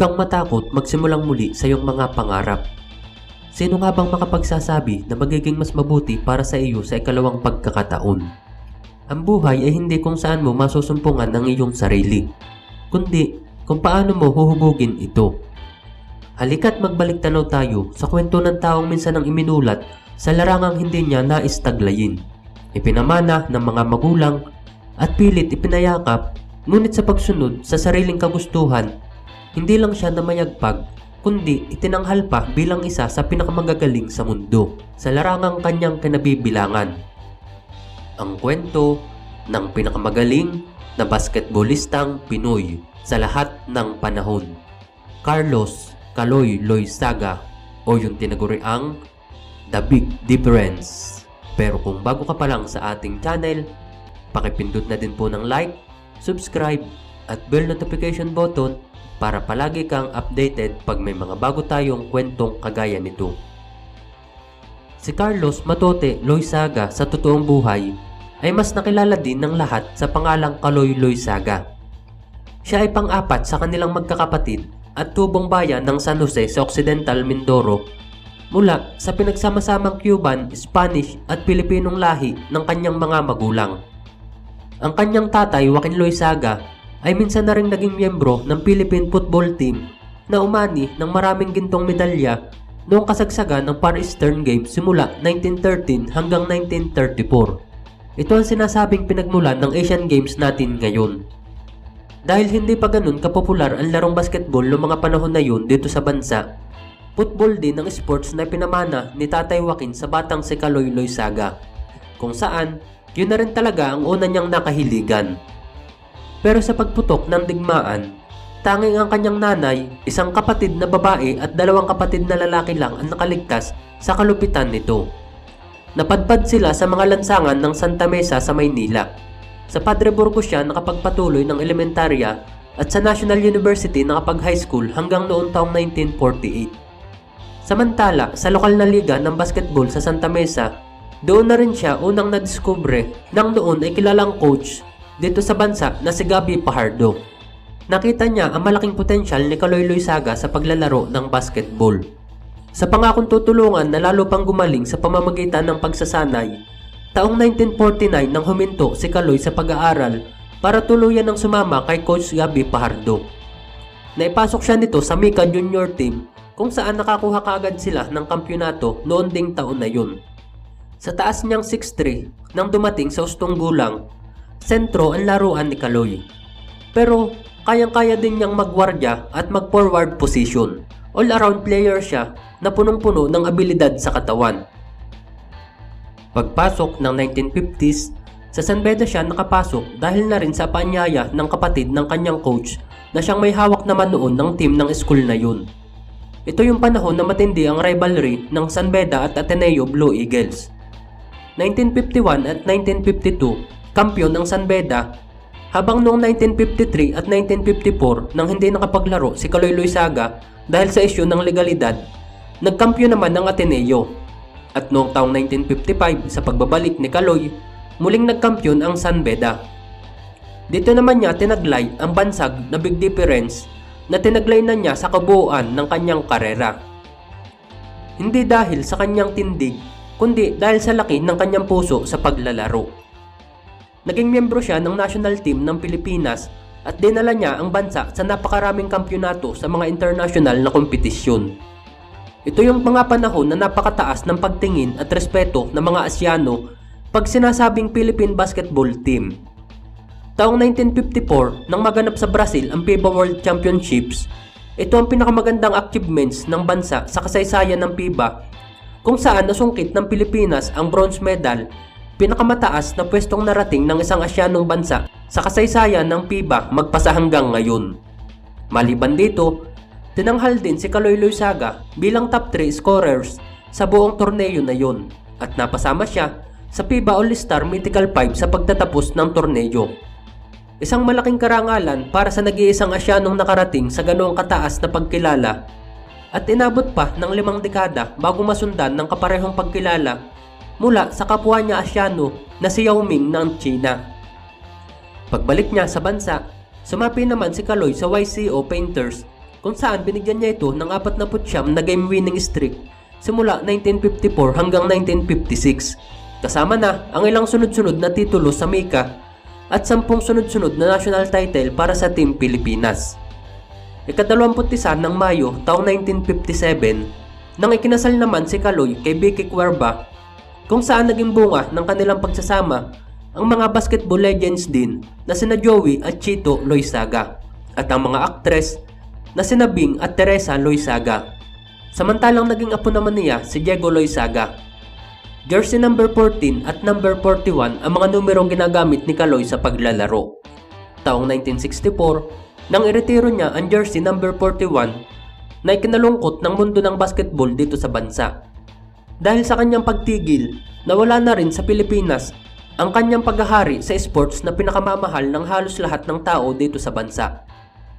kang matakot magsimulang muli sa iyong mga pangarap. Sino nga bang makapagsasabi na magiging mas mabuti para sa iyo sa ikalawang pagkakataon? Ang buhay ay hindi kung saan mo masusumpungan ng iyong sarili, kundi kung paano mo huhubugin ito. Halika't magbalik tanaw tayo sa kwento ng taong minsan ang iminulat sa larangang hindi niya nais taglayin. Ipinamana ng mga magulang at pilit ipinayakap ngunit sa pagsunod sa sariling kagustuhan, hindi lang siya namayagpag kundi itinanghal pa bilang isa sa pinakamagagaling sa mundo sa larangang kanyang kinabibilangan. Ang kwento ng pinakamagaling na basketballistang Pinoy sa lahat ng panahon. Carlos Caloy Loizaga o yung tinaguriang The Big Difference. Pero kung bago ka pa lang sa ating channel, pakipindot na din po ng like, subscribe at bell notification button para palagi kang updated pag may mga bago tayong kwentong kagaya nito. Si Carlos Matote Loizaga sa totoong buhay ay mas nakilala din ng lahat sa pangalang Kaloy Loizaga. Siya ay pang-apat sa kanilang magkakapatid at tubong bayan ng San Jose sa Occidental Mindoro mula sa pinagsama-samang Cuban, Spanish at Pilipinong lahi ng kanyang mga magulang. Ang kanyang tatay, Joaquin Loizaga, ay minsan na rin naging miyembro ng Philippine football team na umani ng maraming gintong medalya noong kasagsagan ng Far Eastern Games simula 1913 hanggang 1934. Ito ang sinasabing pinagmulan ng Asian Games natin ngayon. Dahil hindi pa ganun kapopular ang larong basketball noong mga panahon na yun dito sa bansa, football din ang sports na pinamana ni Tatay Joaquin sa batang si Kaloy Loizaga, kung saan yun na rin talaga ang una niyang nakahiligan. Pero sa pagputok ng digmaan, tanging ang kanyang nanay, isang kapatid na babae at dalawang kapatid na lalaki lang ang nakaligtas sa kalupitan nito. Napadpad sila sa mga lansangan ng Santa Mesa sa Maynila. Sa Padre Burgos siya nakapagpatuloy ng elementarya at sa National University nakapag-high school hanggang noong taong 1948. Samantala, sa lokal na liga ng basketball sa Santa Mesa, doon na rin siya unang nadiskubre nang noon ay kilalang coach dito sa bansa na si Gabi Pajardo. Nakita niya ang malaking potensyal ni Kaloy Loizaga sa paglalaro ng basketball. Sa pangakong tutulungan na lalo pang gumaling sa pamamagitan ng pagsasanay, taong 1949 nang huminto si Kaloy sa pag-aaral para tuluyan ng sumama kay Coach Gabi Pajardo. Naipasok siya nito sa Mika Junior Team kung saan nakakuha kaagad sila ng kampyonato noon ding taon na yun. Sa taas niyang 6'3 nang dumating sa ustong gulang, sentro ang laruan ni Kaloy. Pero kayang-kaya din niyang magwardya at mag-forward position. All-around player siya na punong-puno ng abilidad sa katawan. Pagpasok ng 1950s, sa San Beda siya nakapasok dahil na rin sa paanyaya ng kapatid ng kanyang coach na siyang may hawak naman noon ng team ng school na yun. Ito yung panahon na matindi ang rivalry ng San Beda at Ateneo Blue Eagles. 1951 at 1952, kampiyon ng San Beda, habang noong 1953 at 1954 nang hindi nakapaglaro si Kaloy Loizaga dahil sa isyu ng legalidad, nagkampiyon naman ng Ateneo. At noong taong 1955 sa pagbabalik ni Kaloy, muling nagkampiyon ang San Beda. Dito naman niya tinaglay ang bansag na big difference na tinaglay na niya sa kabuuan ng kanyang karera. Hindi dahil sa kanyang tindig, kundi dahil sa laki ng kanyang puso sa paglalaro. Naging miyembro siya ng national team ng Pilipinas at dinala niya ang bansa sa napakaraming kampyonato sa mga international na kompetisyon. Ito yung mga panahon na napakataas ng pagtingin at respeto ng mga Asyano pag sinasabing Philippine Basketball Team. Taong 1954, nang maganap sa Brazil ang FIBA World Championships, ito ang pinakamagandang achievements ng bansa sa kasaysayan ng FIBA kung saan nasungkit ng Pilipinas ang bronze medal, pinakamataas na pwestong narating ng isang Asyanong bansa sa kasaysayan ng FIBA magpasa hanggang ngayon. Maliban dito, tinanghal din si Kaloy Loizaga bilang top 3 scorers sa buong torneo na yon at napasama siya sa FIBA All-Star Mythical 5 sa pagtatapos ng torneo. Isang malaking karangalan para sa nag-iisang Asyanong nakarating sa ganoong kataas na pagkilala at inabot pa ng limang dekada bago masundan ng kaparehong pagkilala mula sa kapwa niya Asyano na si Yao Ming ng China. Pagbalik niya sa bansa, sumapi naman si Kaloy sa YCO Painters kung saan binigyan niya ito ng 49 na game winning streak simula 1954 hanggang 1956. Kasama na ang ilang sunod-sunod na titulo sa Mika at 10 sunod-sunod na national title para sa Team Pilipinas. Ikadalawamput-isa ng Mayo taong 1957 nang ikinasal naman si Kaloy kay Vicky Cuerva kung saan naging bunga ng kanilang pagsasama ang mga basketball legends din na sina Joey at Chito Loizaga at ang mga aktres na sina Bing at Teresa Loizaga. Samantalang naging apo naman niya si Diego Loizaga. Jersey number 14 at number 41 ang mga numerong ginagamit ni Kaloy sa paglalaro. Taong 1964, nang iretiro niya ang jersey number 41 na ikinalungkot ng mundo ng basketball dito sa bansa. Dahil sa kanyang pagtigil, nawala na rin sa Pilipinas ang kanyang paghahari sa sports na pinakamamahal ng halos lahat ng tao dito sa bansa.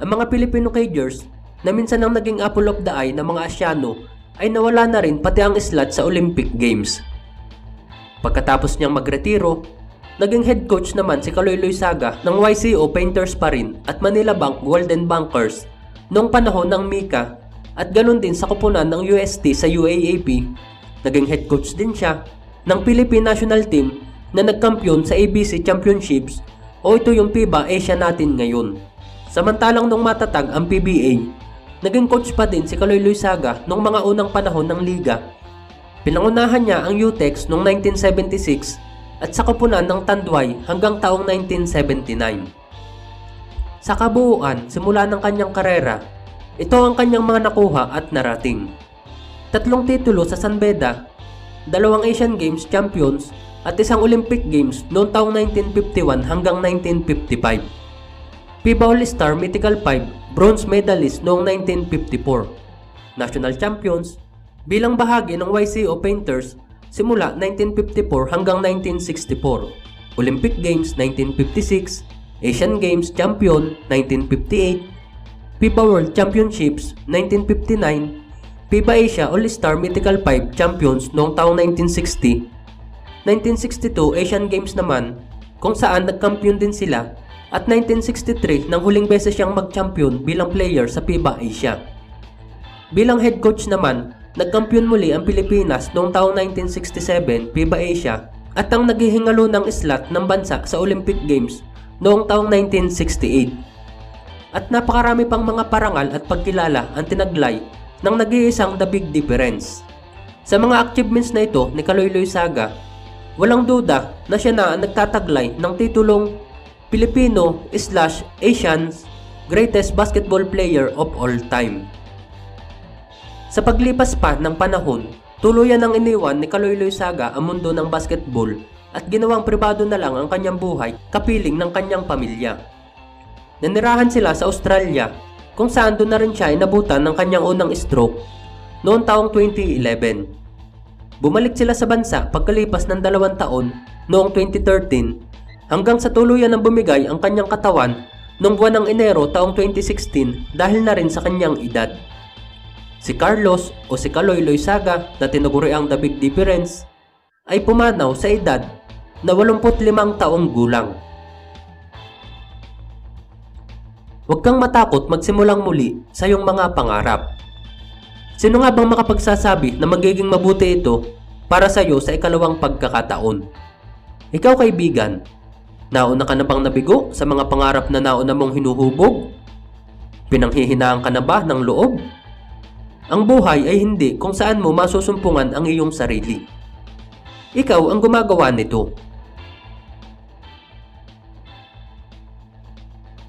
Ang mga Filipino Cagers na minsan ang naging apple of the eye ng mga Asyano ay nawala na rin pati ang slot sa Olympic Games. Pagkatapos niyang magretiro, naging head coach naman si Kaloy Loizaga ng YCO Painters pa rin at Manila Bank Golden Bankers noong panahon ng Mika at ganun din sa kupunan ng UST sa UAAP. Naging head coach din siya ng Philippine National Team na nagkampiyon sa ABC Championships o ito yung FIBA Asia natin ngayon. Samantalang nung matatag ang PBA, naging coach pa din si Kaloy Luisaga nung mga unang panahon ng liga. Pinangunahan niya ang UTEX noong 1976 at sa kupunan ng Tanduay hanggang taong 1979. Sa kabuuan, simula ng kanyang karera, ito ang kanyang mga nakuha at narating. Tatlong titulo sa San Beda, dalawang Asian Games champions at isang Olympic Games noong taong 1951 hanggang 1955. FIBA All-Star Mythical 5 bronze medalist noong 1954. National champions bilang bahagi ng YCO Painters simula 1954 hanggang 1964. Olympic Games 1956, Asian Games champion 1958, FIBA World Championships 1959, FIBA Asia All-Star Mythical 5 champions noong taong 1960 1962 Asian Games naman kung saan nagkampiyon din sila at 1963 nang huling beses siyang mag-champion bilang player sa FIBA Asia. Bilang head coach naman, nagkampiyon muli ang Pilipinas noong taong 1967 FIBA Asia at ang naghihingalo ng slot ng bansa sa Olympic Games noong taong 1968. At napakarami pang mga parangal at pagkilala ang tinaglay ng nag-iisang The Big Difference. Sa mga achievements na ito ni Kaloy Saga, Walang duda na siya na ang nagtataglay ng titulong Filipino slash Asian's greatest basketball player of all time. Sa paglipas pa ng panahon, tuluyan ang iniwan ni Kaloy Saga ang mundo ng basketball at ginawang pribado na lang ang kanyang buhay kapiling ng kanyang pamilya. Nanirahan sila sa Australia kung saan doon na rin siya inabutan ng kanyang unang stroke noong taong 2011. Bumalik sila sa bansa pagkalipas ng dalawang taon noong 2013 hanggang sa tuluyan ng bumigay ang kanyang katawan noong buwan ng Enero taong 2016 dahil na rin sa kanyang edad. Si Carlos o si Kaloy Loizaga na tinuguri ang The Big Difference ay pumanaw sa edad na 85 taong gulang. Huwag kang matakot magsimulang muli sa iyong mga pangarap. Sino nga bang makapagsasabi na magiging mabuti ito para sa iyo sa ikalawang pagkakataon? Ikaw kaibigan, nauna ka na bang nabigo sa mga pangarap na nauna mong hinuhubog? Pinanghihinaan ka na ba ng loob? Ang buhay ay hindi kung saan mo masusumpungan ang iyong sarili. Ikaw ang gumagawa nito.